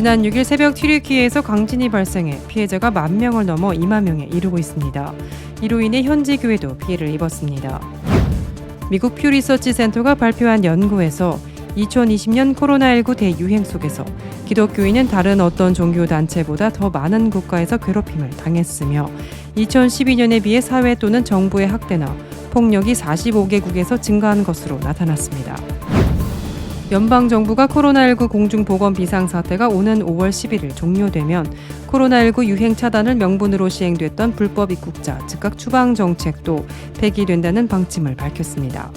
지난 6일 새벽 튀르키예에서 강진이 발생해 피해자가 만 명을 넘어 2만 명에 이르고 있습니다. 이로 인해 현지 교회도 피해를 입었습니다. 미국 퓨 리서치 센터가 발표한 연구에서 2020년 코로나19 대유행 속에서 기독교인은 다른 어떤 종교 단체보다 더 많은 국가에서 괴롭힘을 당했으며 2012년에 비해 사회 또는 정부의 학대나 폭력이 45개국에서 증가한 것으로 나타났습니다. 연방 정부가 코로나19 공중 보건 비상 사태가 오는 5월 11일 종료되면 코로나19 유행 차단을 명분으로 시행됐던 불법 입국자 즉각 추방 정책도 폐기된다는 방침을 밝혔습니다.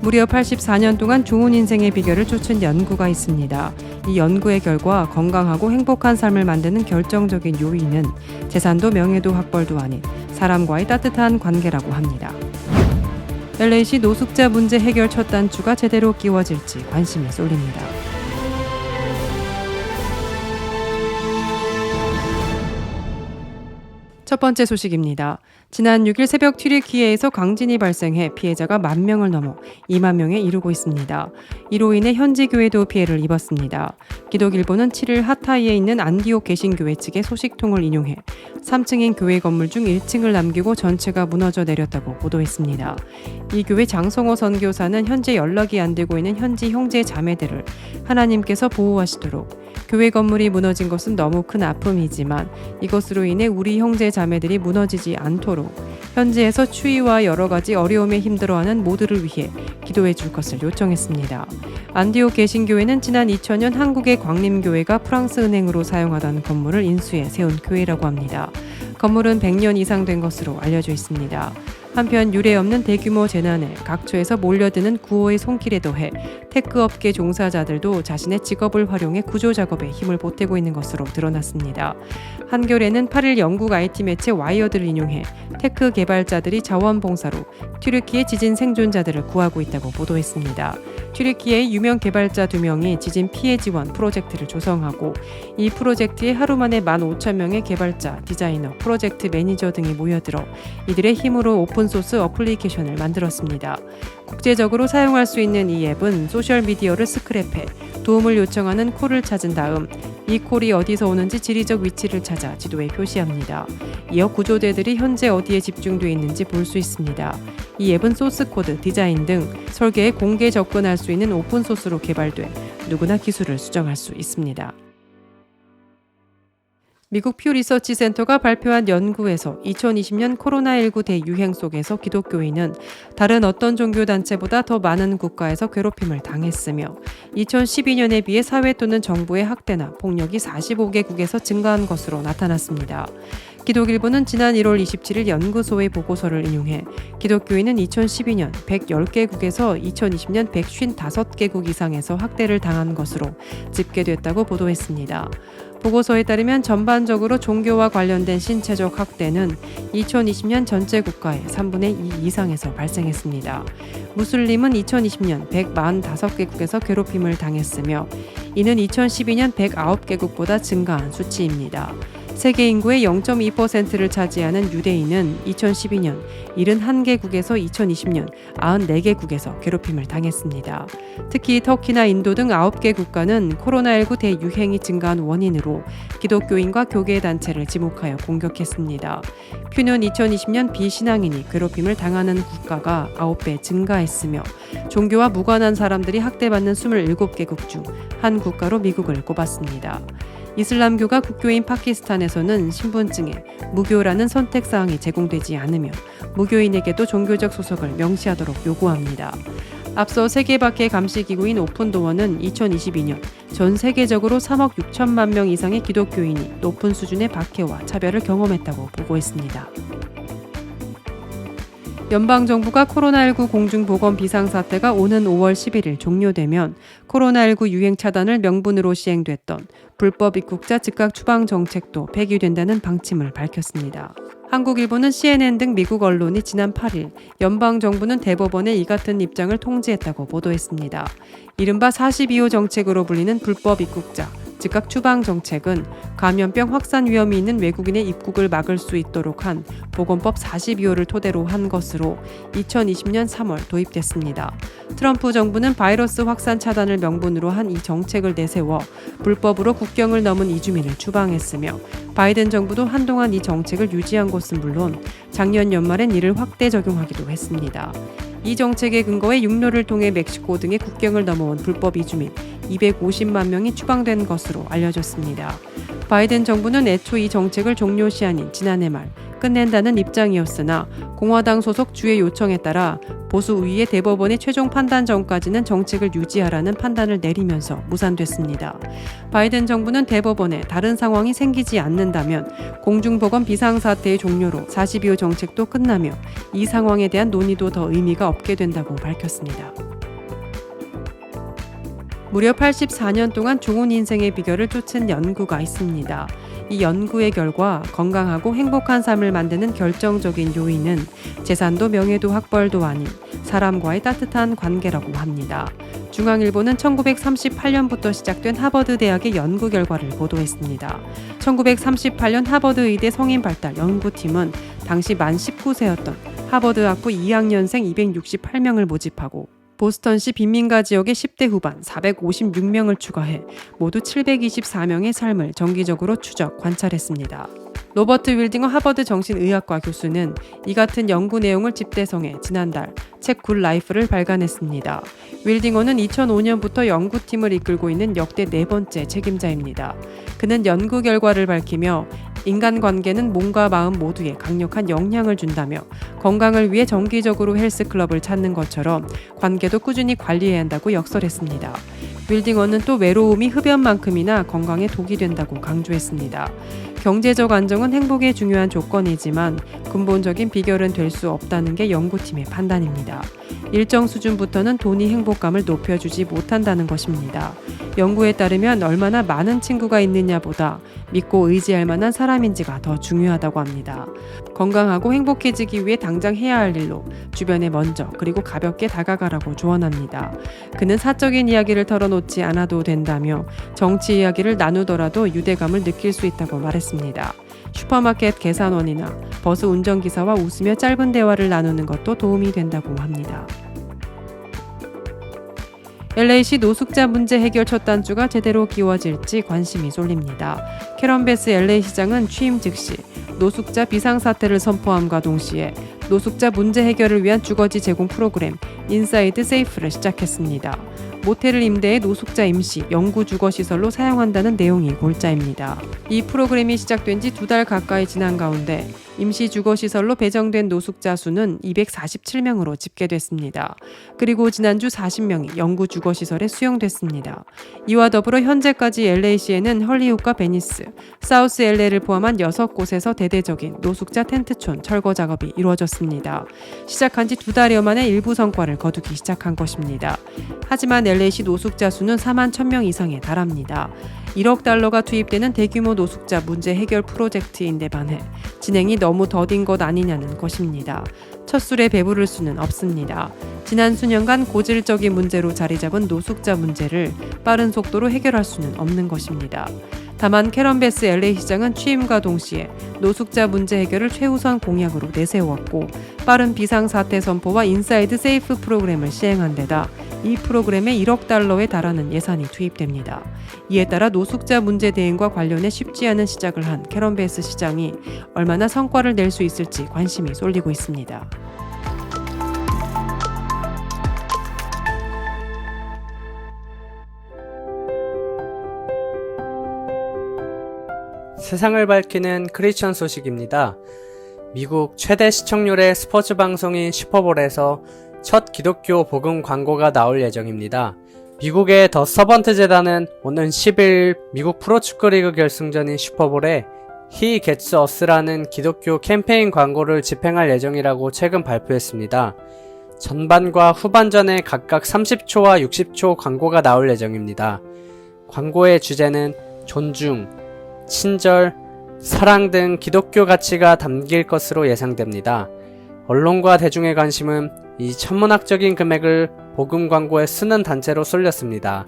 무려 84년 동안 좋은 인생의 비결을 쫓은 연구가 있습니다. 이 연구의 결과 건강하고 행복한 삶을 만드는 결정적인 요인은 재산도 명예도 학벌도 아닌 사람과의 따뜻한 관계라고 합니다. LA시 노숙자 문제 해결 첫 단추가 제대로 끼워질지 관심이 쏠립니다. 첫 번째 소식입니다. 지난 6일 새벽 튀르키예에서 강진이 발생해 피해자가 만 명을 넘어 2만 명에 이르고 있습니다. 이로 인해 현지 교회도 피해를 입었습니다. 기독일보는 7일 하타이에 있는 안디옥 개신교회 측의 소식통을 인용해 3층인 교회 건물 중 1층을 남기고 전체가 무너져 내렸다고 보도했습니다. 이 교회 장성호 선교사는 현재 연락이 안 되고 있는 현지 형제 자매들을 하나님께서 보호하시도록 교회 건물이 무너진 것은 너무 큰 아픔이지만 이것으로 인해 우리 형제 자 매들이 무너지지 않도록 현지에서 추위와 여러 가지 어려움에 힘들어하는 모두를 위해 기도해 줄 것을 요청했습니다. 안디옥 개신교회는 지난 2000년 한국의 광림교회가 프랑스 은행으로 사용하던 건물을 인수해 세운 교회라고 합니다. 건물은 100년 이상 된 것으로 알려져 있습니다. 한편 유례 없는 대규모 재난에 각처에서 몰려드는 구호의 손길에 더해 테크 업계 종사자들도 자신의 직업을 활용해 구조 작업에 힘을 보태고 있는 것으로 드러났습니다. 한겨레는 8일 영국 IT 매체 와이어드를 인용해 테크 개발자들이 자원봉사로 튀르키예 지진 생존자들을 구하고 있다고 보도했습니다. 튀르키예의 유명 개발자 두 명이 지진 피해 지원 프로젝트를 조성하고 이 프로젝트에 하루 만에 15,000명의 개발자, 디자이너, 프로젝트 매니저 등이 모여들어 이들의 힘으로 오픈소스 어플리케이션을 만들었습니다. 국제적으로 사용할 수 있는 이 앱은 소셜미디어를 스크랩해 도움을 요청하는 콜을 찾은 다음 이 콜이 어디서 오는지 지리적 위치를 찾아 지도에 표시합니다. 이어 구조대들이 현재 어디에 집중되어 있는지 볼 수 있습니다. 이 앱은 소스 코드, 디자인 등 설계에 공개 접근할 수 있는 오픈 소스로 개발돼 누구나 기술을 수정할 수 있습니다. 미국 퓨 리서치 센터가 발표한 연구에서 2020년 코로나19 대유행 속에서 기독교인은 다른 어떤 종교 단체보다 더 많은 국가에서 괴롭힘을 당했으며 2012년에 비해 사회 또는 정부의 학대나 폭력이 45개국에서 증가한 것으로 나타났습니다. 기독일보는 지난 1월 27일 연구소의 보고서를 인용해 기독교인은 2012년 110개국에서 2020년 155개국 이상에서 학대를 당한 것으로 집계됐다고 보도했습니다. 보고서에 따르면 전반적으로 종교와 관련된 신체적 학대는 2020년 전체 국가의 3분의 2 이상에서 발생했습니다. 무슬림은 2020년 145개국에서 괴롭힘을 당했으며 이는 2012년 109개국보다 증가한 수치입니다. 세계 인구의 0.2%를 차지하는 유대인은 2012년 71개국에서 2020년 94개국에서 괴롭힘을 당했습니다. 특히 터키나 인도 등 9개 국가는 코로나19 대유행이 증가한 원인으로 기독교인과 교계 단체를 지목하여 공격했습니다. 퓨는 2020년 비신앙인이 괴롭힘을 당하는 국가가 9배 증가했으며 종교와 무관한 사람들이 학대받는 27개국 중 한 국가로 미국을 꼽았습니다. 이슬람교가 국교인 파키스탄에서는 신분증에 무교라는 선택 사항이 제공되지 않으며 무교인에게도 종교적 소속을 명시하도록 요구합니다. 앞서 세계 밖의 감시기구인 오픈도어는 2022년 전 세계적으로 3억 6천만 명 이상의 기독교인이 높은 수준의 박해와 차별을 경험했다고 보고했습니다. 연방정부가 코로나19 공중보건 비상사태가 오는 5월 11일 종료되면 코로나19 유행 차단을 명분으로 시행됐던 불법 입국자 즉각 추방 정책도 폐기된다는 방침을 밝혔습니다. 한국일보는 CNN 등 미국 언론이 지난 8일 연방정부는 대법원의 이 같은 입장을 통지했다고 보도했습니다. 이른바 42호 정책으로 불리는 불법 입국자, 즉각 추방 정책은 감염병 확산 위험이 있는 외국인의 입국을 막을 수 있도록 한 보건법 42호를 토대로 한 것으로 2020년 3월 도입됐습니다. 트럼프 정부는 바이러스 확산 차단을 명분으로 한 이 정책을 내세워 불법으로 국경을 넘은 이주민을 추방했으며 바이든 정부도 한동안 이 정책을 유지한 것은 물론 작년 연말엔 이를 확대 적용하기도 했습니다. 이 정책의 근거에 육로를 통해 멕시코 등의 국경을 넘어온 불법 이주민 250만 명이 추방된 것으로 알려졌습니다. 바이든 정부는 애초 이 정책을 종료시 아닌 지난해 말 끝낸다는 입장이었으나 공화당 소속 주의 요청에 따라 보수 우위의 대법원의 최종 판단 전까지는 정책을 유지하라는 판단을 내리면서 무산됐습니다. 바이든 정부는 대법원에 다른 상황이 생기지 않는다면 공중보건 비상사태의 종료로 42호 정책도 끝나며 이 상황에 대한 논의도 더 의미가 없게 된다고 밝혔습니다. 무려 84년 동안 좋은 인생의 비결을 쫓은 연구가 있습니다. 이 연구의 결과 건강하고 행복한 삶을 만드는 결정적인 요인은 재산도 명예도 학벌도 아닌 사람과의 따뜻한 관계라고 합니다. 중앙일보는 1938년부터 시작된 하버드 대학의 연구 결과를 보도했습니다. 1938년 하버드 의대 성인 발달 연구팀은 당시 만 19세였던 하버드 학부 2학년생 268명을 모집하고 보스턴시 빈민가 지역의 10대 후반 456명을 추가해 모두 724명의 삶을 정기적으로 추적 관찰했습니다. 로버트 윌딩어 하버드 정신의학과 교수는 이 같은 연구 내용을 집대성해 지난달 책 굿 라이프를 발간했습니다. 윌딩어는 2005년부터 연구팀을 이끌고 있는 역대 네 번째 책임자입니다. 그는 연구 결과를 밝히며 인간관계는 몸과 마음 모두에 강력한 영향을 준다며 건강을 위해 정기적으로 헬스클럽을 찾는 것처럼 관계도 꾸준히 관리해야 한다고 역설했습니다. 윌딩어는 또 외로움이 흡연만큼이나 건강에 독이 된다고 강조했습니다. 경제적 안정은 행복의 중요한 조건이지만 근본적인 비결은 될 수 없다는 게 연구팀의 판단입니다. 일정 수준부터는 돈이 행복감을 높여주지 못한다는 것입니다. 연구에 따르면 얼마나 많은 친구가 있느냐보다 믿고 의지할 만한 사람인지가 더 중요하다고 합니다. 건강하고 행복해지기 위해 당장 해야 할 일로 주변에 먼저 그리고 가볍게 다가가라고 조언합니다. 그는 사적인 이야기를 털어놓지 않아도 된다며 정치 이야기를 나누더라도 유대감을 느낄 수 있다고 말했습니다. 슈퍼마켓 계산원이나 버스 운전기사와 웃으며 짧은 대화를 나누는 것도 도움이 된다고 합니다. LA시 노숙자 문제 해결 첫 단추가 제대로 끼워질지 관심이 쏠립니다. 캐런 베스 LA 시장은 취임 즉시 노숙자 비상사태를 선포함과 동시에 노숙자 문제 해결을 위한 주거지 제공 프로그램 인사이드 세이프를 시작했습니다. 모텔을 임대해 노숙자 임시 영구 주거 시설로 사용한다는 내용이 골자입니다. 이 프로그램이 시작된 지 두 달 가까이 지난 가운데 임시 주거 시설로 배정된 노숙자 수는 247명으로 집계됐습니다. 그리고 지난주 40명이 영구 주거 시설에 수용됐습니다. 이와 더불어 현재까지 LA시에는 헐리우드과 베니스, 사우스 LA를 포함한 6곳에서 대대적인 노숙자 텐트촌 철거 작업이 이루어졌습니다. 시작한 지 두 달여 만에 일부 성과를 거두기 시작한 것입니다. 하지만 LA시 노숙자 수는 4만 1000명 이상에 달합니다. 1억 달러가 투입되는 대규모 노숙자 문제 해결 프로젝트인데 반해 진행이 너무 더딘 것 아니냐는 것입니다. 첫 술에 배부를 수는 없습니다. 지난 수년간 고질적인 문제로 자리 잡은 노숙자 문제를 빠른 속도로 해결할 수는 없는 것입니다. 다만 캐런 베스 LA 시장은 취임과 동시에 노숙자 문제 해결을 최우선 공약으로 내세웠고 빠른 비상사태 선포와 인사이드 세이프 프로그램을 시행한 데다 이 프로그램에 1억 달러에 달하는 예산이 투입됩니다. 이에 따라 노숙자 문제 대응과 관련해 쉽지 않은 시작을 한 캐런 베스 시장이 얼마나 성과를 낼 수 있을지 관심이 쏠리고 있습니다. 세상을 밝히는 크리스천 소식입니다. 미국 최대 시청률의 스포츠 방송인 슈퍼볼에서 첫 기독교 복음 광고가 나올 예정입니다. 미국의 더 서번트 재단은 오는 10일 미국 프로축구 리그 결승전인 슈퍼볼에 He Gets Us라는 기독교 캠페인 광고를 집행할 예정이라고 최근 발표했습니다. 전반과 후반전에 각각 30초와 60초 광고가 나올 예정입니다. 광고의 주제는 존중, 친절, 사랑 등 기독교 가치가 담길 것으로 예상됩니다. 언론과 대중의 관심은 이 천문학적인 금액을 복음 광고에 쓰는 단체로 쏠렸습니다.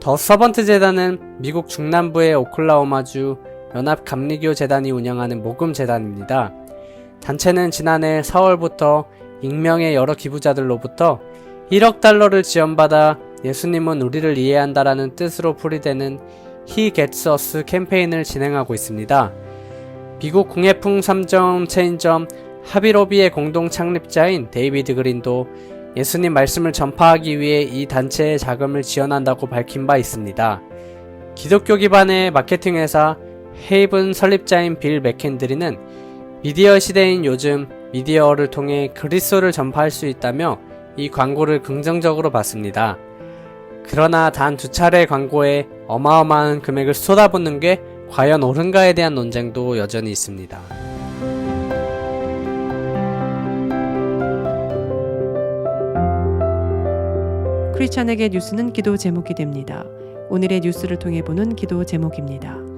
더 서번트 재단은 미국 중남부의 오클라호마주 연합 감리교 재단이 운영하는 모금 재단입니다. 단체는 지난해 4월부터 익명의 여러 기부자들로부터 1억 달러를 지원받아 예수님은 우리를 이해한다라는 뜻으로 풀이되는 Gets Us 캠페인을 진행하고 있습니다. 미국 공예품 3점 체인점 하비로비의 공동 창립자인 데이비드 그린도 예수님 말씀을 전파하기 위해 이 단체의 자금을 지원한다고 밝힌 바 있습니다. 기독교 기반의 마케팅 회사 헤이븐 설립자인 빌 맥켄드리는 미디어 시대인 요즘 미디어를 통해 그리스도를 전파할 수 있다며 이 광고를 긍정적으로 봤습니다. 그러나 단 두 차례 광고에 어마어마한 금액을 쏟아붓는 게 과연 옳은가에 대한 논쟁도 여전히 있습니다. 크리스찬에게 뉴스는 기도 제목이 됩니다. 오늘의 뉴스를 통해 보는 기도 제목입니다.